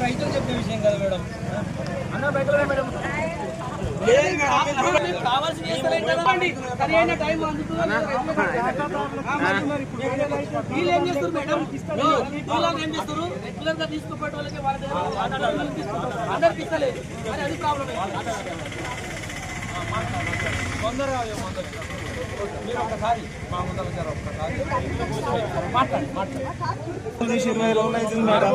రైతులు చెప్పిన విషయం కదా మేడం. కావాల్సిన చేస్తలేం కదా అండి సరైన టైం వీళ్ళు ఏం చేస్తారు మేడం? వీళ్ళు ఏం చేస్తారు? రెగ్యులర్గా తీసుకుపోయే వాళ్ళకి వాళ్ళ దగ్గర వాళ్ళ తీసుకుంటారు. అందరికి ఇస్తలేదు. మరి అది ప్రాబ్లం ఇవ్వమంటారు. మీరు ఒకసారి మా ముందర ఒక్కసారి మాట్లాడండి మాట్లాడండి ఇరవై రోజులు అవుతుంది మేడం.